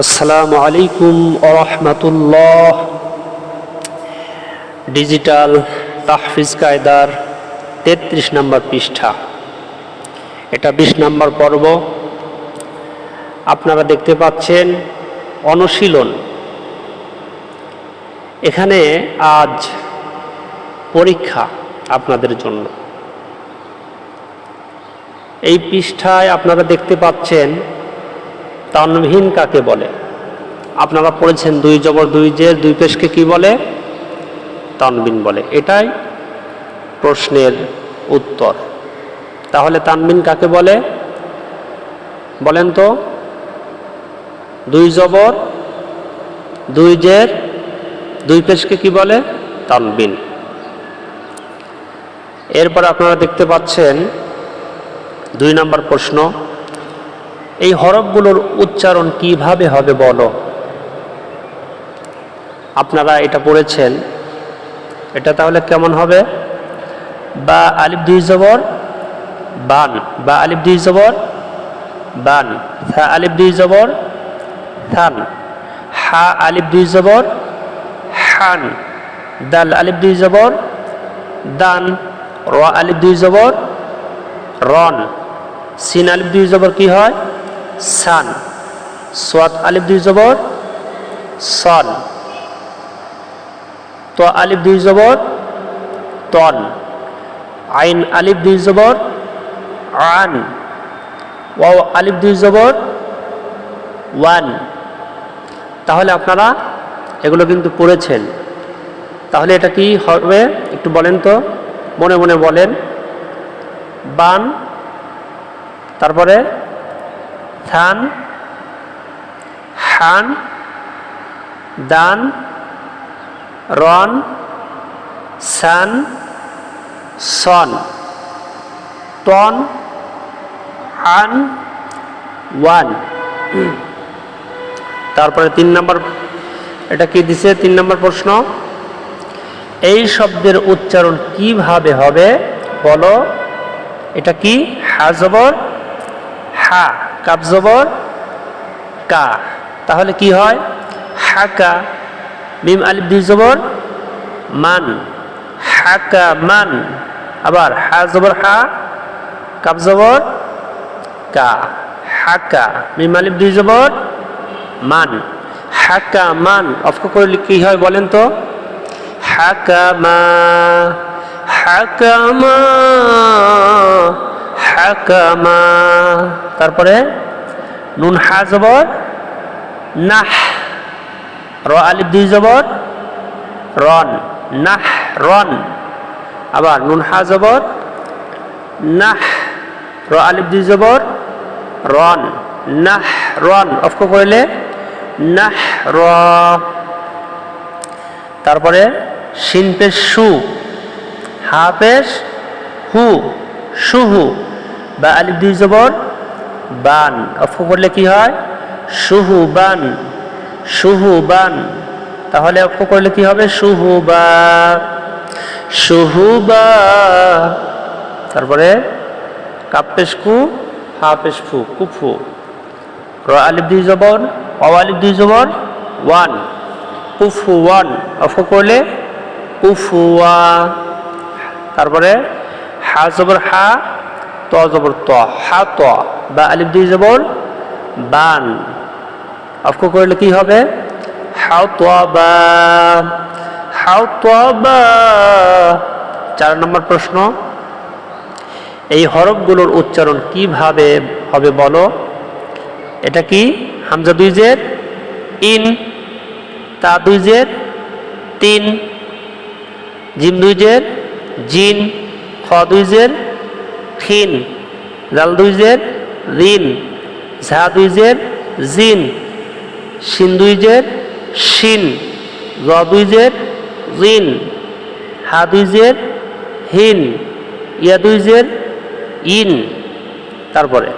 আসসালামু আলাইকুম আরহামতুল্লাহ ডিজিটাল তাহফিজ কায়দার তেত্রিশ নম্বর পৃষ্ঠা। এটা বিশ নম্বর পর্ব। আপনারা দেখতে পাচ্ছেন অনুশীলন। এখানে আজ পরীক্ষা আপনাদের জন্য। এই পৃষ্ঠায় আপনারা দেখতে পাচ্ছেন তানভিন কাকে বলে? আপনারা পড়েছেন দুই জবর দুই জের, দুই পেশকে কি বলে? তানবিন বলে। এটাই প্রশ্নের উত্তর। তাহলে তানবিন কাকে বলে? বলেন তো, দুই জবর, দুই জের, দুই পেশকে কি বলে? তানবিন এরপর আপনারা দেখতে পাচ্ছেন দুই নম্বর প্রশ্ন। এই হরফগুলোর উচ্চারণ কীভাবে হবে বলো? আপনারা এটা পড়েছেন। এটা তাহলে কেমন হবে? বা আলিফ দুই জবর, বান, বা আলিফ দুই জবর, বান, থা আলিফ দুই জবর, থান, হা আলিফ দুই জবর, হান, দাল আলিফ দুই জবর, দান, র আলিফ দুই জবর, রন, সিন আলিফ দুই জবর কি হয়? সান। সোয়াত আলিফ দুই জবর, সন। তো আলিফ দুই জবর, তন। আইন আলিফ দুই জবর, আন। ওয়াও আলিফ দুই জবর, ওয়ান। তাহলে আপনারা এগুলো কিন্তু পড়েছেন। তাহলে এটা কি হবে? একটু বলেন তো। মনে মনে বলেন। বান, তারপরে থান হান, done run sun, son ton আন ওয়ান। তারপরে তিন নম্বর, এটা কি দিছে? তিন নম্বর প্রশ্ন। এই শব্দের উচ্চারণ কীভাবে হবে? বলো। এটা কি? হাজবর হা। কাপ জবর কা। তাহলে কি হয়? হাকা, মিম আলিফ দুই জবর, মান। হাকা, মান। আবার হা জবর হা কাপ জবর কা। হাকা, মিম আলিফ দুই জবর, মান। হাকা, মান। অফ করলে কি হয় বলেন তো? হাকা মা হাকামা হাকামা। তারপরে নুন হা জবর, নাহ, র আলিফ দুই জবর, রন, নাহ, রন। আবার নুন হা জবর, নাহ, র আলিফ দুই জবর, রন, নাহ, রন। অফ করলে নাহ, র। তারপরে শিন পেশ সু হা হু সুহু বা আলিফ দুই জবর, বান, অফ করলে কি হয়? সুহু বান সুহু বান তাহলে অফ করলে কি হবে? সুহু বা সুহু বা তারপরে কাপেশ কু হা পেশ ফু কুফু। র আলিফ দুই জবর, অ আলিফ দুই জবর, ওয়ান। কুফু ওয়ান অফ করলে কুফুয়া তারপরে হা জবর, হা ত জবর ত, হা ত, বা আলিফ দুই জবর, বান। অফ করলে কি হবে? হাও ত বা, হাও ত বা। চার নম্বর প্রশ্ন, এই হরফগুলোর উচ্চারণ কীভাবে হবে বলো? এটা কি? হামজা দুই জের, ইন, তা দুই জের, তিন, জিম দুই জের, জিন, খ দুই জের খিন জাল দুই জের রিন ঝা দুই জের, জিন। শিন দুই জের, শিন। জ দুই জের রিন হা দুই জের, হিন। ইয়া দুই জের, ইন। তারপরে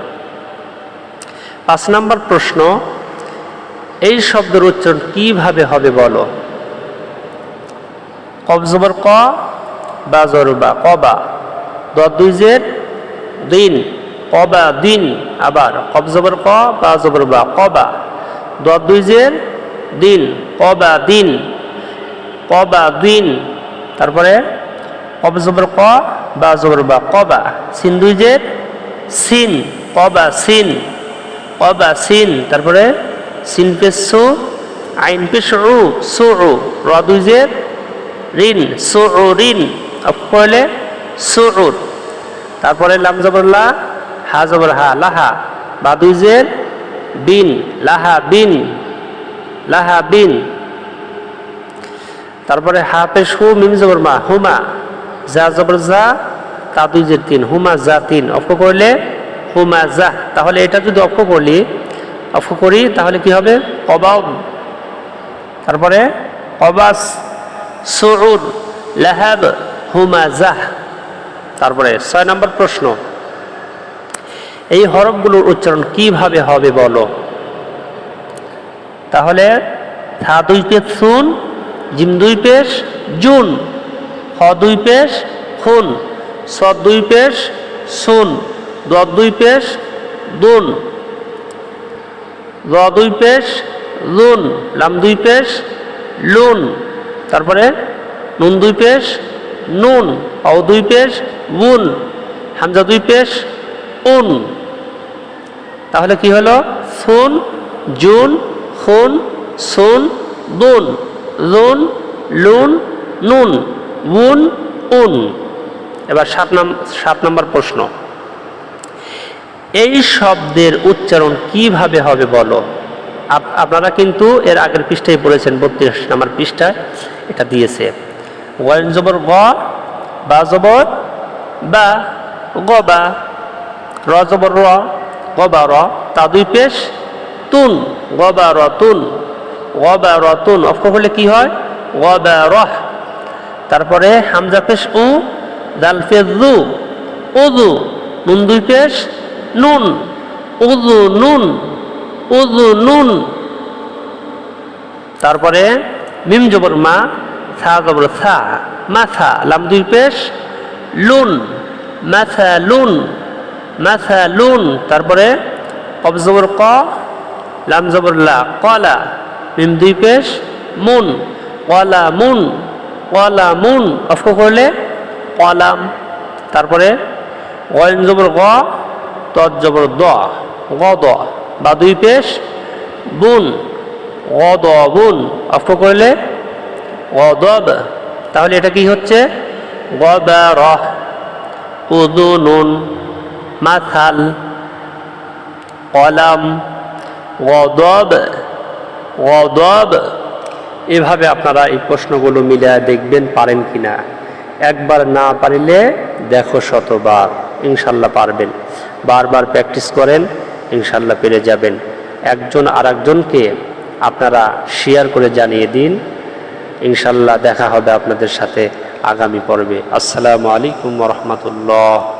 পাঁচ নম্বর প্রশ্ন, এই শব্দের উচ্চারণ কীভাবে হবে বলো? কবজবর ক, বা জরবা কবা দুই জের দিন, কবা দিন, আবার কব জবর ক, বা জবর বা কবা। দর দুই দিন, কবা দিন কবা দিন। তারপরে কব জবর ক, বা জবর বা কবা। সিন দুই জের, সিন, কবা সিন কবা সিন। তারপরে সিন পেশ সু, আইন পেশ সু র দুই জের রিন সু রিন অফ করলে সু উর তারপরে লাম জবর লা, হা জবর হা, লাহা। বা দুই জের বিন, লাহা বিন লাহা বিন। তারপরে হা পেশ হু, মিম জবর মা, হুমা। যা জবর যা তা দুই জের তিন, হুমা যা তিন। অক্ষ করলে হুমা যা। তাহলে এটা যদি অক্ষ করলি অক্ষ করি, তাহলে কি হবে? কবাব তারপরে কবাস সুর লাহাব, হুমা জাহ তারপরে ছয় নম্বর প্রশ্ন, এই হরফগুলোর উচ্চারণ কীভাবে হবে বলো? তাহলে থা দুই পেশ সুন, জিম দুই পেশ জুন, হ দুই পেশ খুন, স দুই পেশ সুন, দ দুই পেশ দুন, র দুই পেশ লুন, লাম দুই পেশ লুন, তারপরে নুন দুই পেশ নুন, অ দুই পেশ বুন হামজা দুই পেশ, উন। তাহলে কি হলো? সুন, জুন, খুন, সুন, দুন। লুন লুন, নুন। উন উন। এবার সাত নাম, সাত নম্বর প্রশ্ন। এই শব্দের উচ্চারণ কীভাবে হবে বলো? আপ- আপনারা কিন্তু এর আগের পৃষ্ঠায় পড়েছেন বত্রিশ নম্বর পৃষ্ঠায়, এটা দিয়েছে। ওয়াইন জবর গ, বা জবর বা গ বা র জবর র তা দুই পেশ, তুন গ বা র তুন গ বা র তুন অফ হলে কি হয়? গ বা রহ তারপরে হামজা পেশ উ দাল পেশ দু উদু নুন দুই পেশ, নুন উদু নুন উদু নুন। তারপরে মিম জবর মা, সা জবর সা মাথা লাম দুই পেশ লুন মাথা লুন তারপরে কব জবর ক, লাম জবর লা, কলা, মিম দুই পেশ, মুন কলা মুন কলা মুন অফ করলে কলাম, তারপরে ওয়াইন জবর গ তৎ জবর দ, গ দ, বা দুই পেশ, বুন, গ দ, বুন অফ করলে গদব তাহলে এটা কি হচ্ছে? উদুনুন, মাথাল, কলাম, গদব গদব। এভাবে আপনারা এই প্রশ্নগুলো মিলে দেখবেন, পারেন কিনা? একবার না পারিলে দেখো শতবার, ইনশাল্লাহ পারবেন। বারবার প্র্যাকটিস করেন, ইনশাল্লাহ পেরে যাবেন। একজন আর একজনকে আপনারা শেয়ার করে জানিয়ে দিন, ইনশাল্লাহ দেখা হবে আপনাদের সাথে। আগামী পর্বে। আসসালামু আলাইকুম রহমতুল্লাহ।